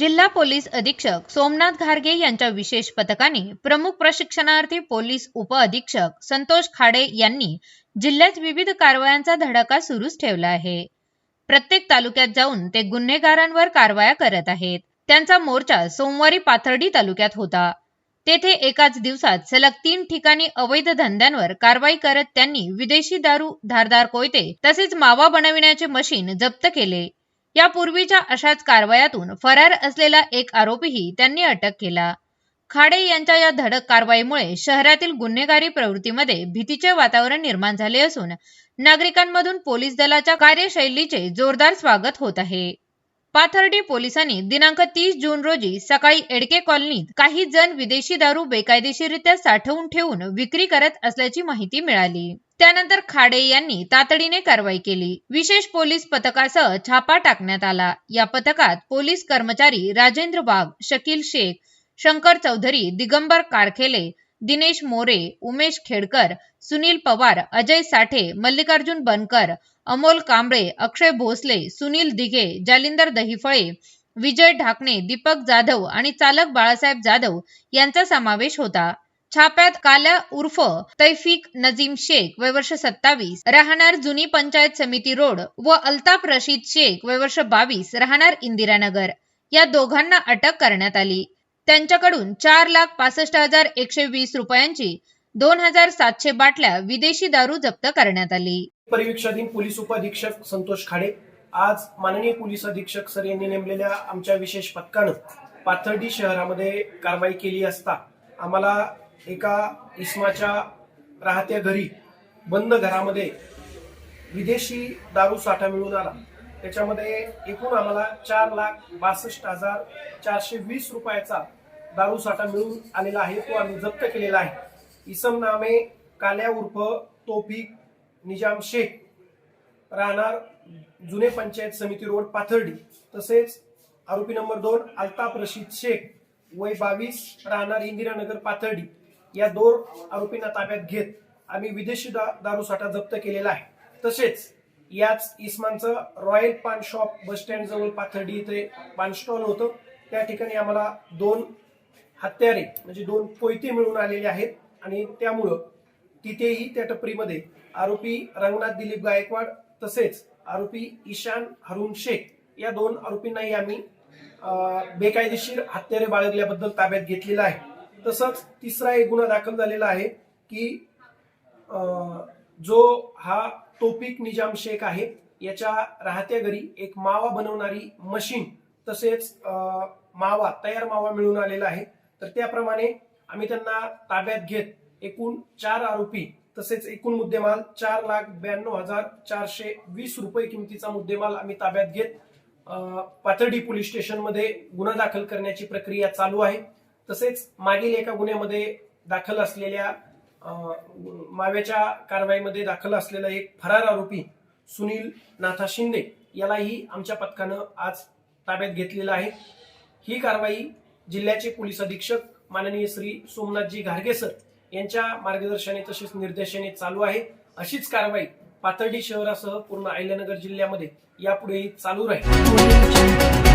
जिल्हा पोलीस अधीक्षक सोमनाथ घारगे यांच्या विशेष पथकाने प्रमुख प्रशिक्षणार्थी पोलीस उप अधीक्षक संतोष खाडे यांनी जिल्ह्यात विविध कारवायांचा धडाका सुरूच ठेवला आहे. प्रत्येक तालुक्यात जाऊन ते गुन्हेगारांवर कारवाया करत आहेत. त्यांचा मोर्चा सोमवारी पाथर्डी तालुक्यात होता. तेथे एकाच दिवसात सलग तीन ठिकाणी अवैध धंद्यांवर कारवाई करत त्यांनी विदेशी दारू धारदार कोयते तसेच मावा बनविण्याचे मशीन जप्त केले. यापूर्वीच्या अशाच कारवायातून फरार असलेला एक आरोपीही त्यांनी अटक केला. खाडे यांच्या या धडक कारवाईमुळे शहरातील गुन्हेगारी प्रवृत्तीमध्ये भीतीचे वातावरण निर्माण झाले असून नागरिकांमधून पोलीस दलाच्या कार्यशैलीचे जोरदार स्वागत होत आहे. पाथर्डी पोलिसांनी दिनांक तीस जून रोजी सकाळी एडके कॉलनीत काही जण विदेशी दारू बेकायदेशीरित्या साठवून ठेवून विक्री करत असल्याची माहिती मिळाली. त्यानंतर खाडे यांनी तातडीने कारवाई केली. विशेष पोलीस पथकासह छापा टाकण्यात आला. या पथकात पोलीस कर्मचारी राजेंद्र वाघ शकील शेख शंकर चौधरी दिगंबर कारखेले दिनेश मोरे उमेश खेडकर सुनील पवार अजय साठे मल्लिकार्जुन बनकर अमोल कांबळे अक्षय भोसले सुनील दिघे जालिंदर दहिफळे विजय ढाकणे दीपक जाधव आणि चालक बाळासाहेब जाधव यांचा समावेश होता. छाप्यात काल्या उर्फ तैफिक नजीम शेख वय वर्ष सत्तावीस राहणार जुनी पंचायत समिती रोड व अल्ताफ रशीद शेख वय वर्ष बावीस राहणार इंदिरानगर. या दोघांना अटक करण्यात आली. त्यांच्याकडून चार लाख पासष्ट हजार एकशे वीस रुपयांची दोन हजार सातशे बाटल्या विदेशी दारू जप्त करण्यात आली. परिवीक्षाधीन पोलीस उपअधीक्षक संतोष खाडे. आज माननीय पोलीस अधीक्षक सर यांनी नेमलेल्या आमच्या विशेष पथकानं पाथर्डी शहरामध्ये कारवाई केली असता आम्हाला एका इस्माच्या राहत्या घरी बंद घरामध्ये विदेशी दारू साठा मिळून आला. त्याच्यामध्ये एकूण आम्हाला चार लाख बासष्ट हजार चारशे वीस रुपयाचा दारू साठा मिळून आलेला आहे तो आम्ही जप्त केलेला आहे. इसम नामे काल्या उर्फ तोफिक निजाम शेख. राहणार जुने पंचायत समिती रोड पाथर्डी. तसेच आरोपी नंबर दोन अल्ताफ रशीद शेख. वय बावीस राहणार इंदिरानगर पाथर्डी. या दोन आरोपींना ताब्यात घेत आम्ही विदेशी दा दारू साठा जप्त केलेला आहे. तसेच याच इस्मानचं royal paan shop bus stand जवळ पाथर्डी इथे पान स्टॉल होतं. त्या ठिकाणी आम्हाला दोन हत्यारे म्हणजे दोन कोयते मिळून आलेले आहेत. आणि त्यामुळं तिथेही त्या टपरीमध्ये आरोपी रंगनाथ दिलीप गायकवाड तसेच आरोपी ईशान हरुण शेख या दोन आरोपींनाही आम्ही बेकायदेशीर हत्यारे बाळगल्याबद्दल ताब्यात घेतलेला आहे. तसंच तिसरा एक गुन्हा दाखल झालेला आहे की जो हा तोपिक निजाम शेख आहे याच्या राहत्या घरी एक मावा बनवणारी मशीन तसेच मावा तयार मावा मिळून आलेला आहे. तर त्याप्रमाणे आम्ही त्यांना ताब्यात घेत एकूण चार आरोपी तसेच एकूण मुद्देमाल चार लाख ब्याण्णव हजार चारशे वीस रुपये किमतीचा मुद्देमाल आम्ही ताब्यात घेत पाथर्डी पोलीस स्टेशनमध्ये गुन्हा दाखल करण्याची प्रक्रिया चालू आहे. तसेच मागील एका गुन्ह्यामध्ये दाखल असलेल्या माव्याच्या कारवाईमध्ये दाखल असलेला एक फरार आरोपी सुनील नाथा शिंदे यालाही आमच्या पथकानं आज ताब्यात घेतलेला आहे. ही कारवाई जिल्ह्याचे पोलीस अधीक्षक माननीय श्री सोमनाथजी घारगे सर यांच्या मार्गदर्शने तसेच निर्देशाने चालू आहे. अशीच कारवाई पाथर्डी शहरासह पूर्ण अहिल्यानगर जिल्ह्यामध्ये यापुढेही चालू राहील.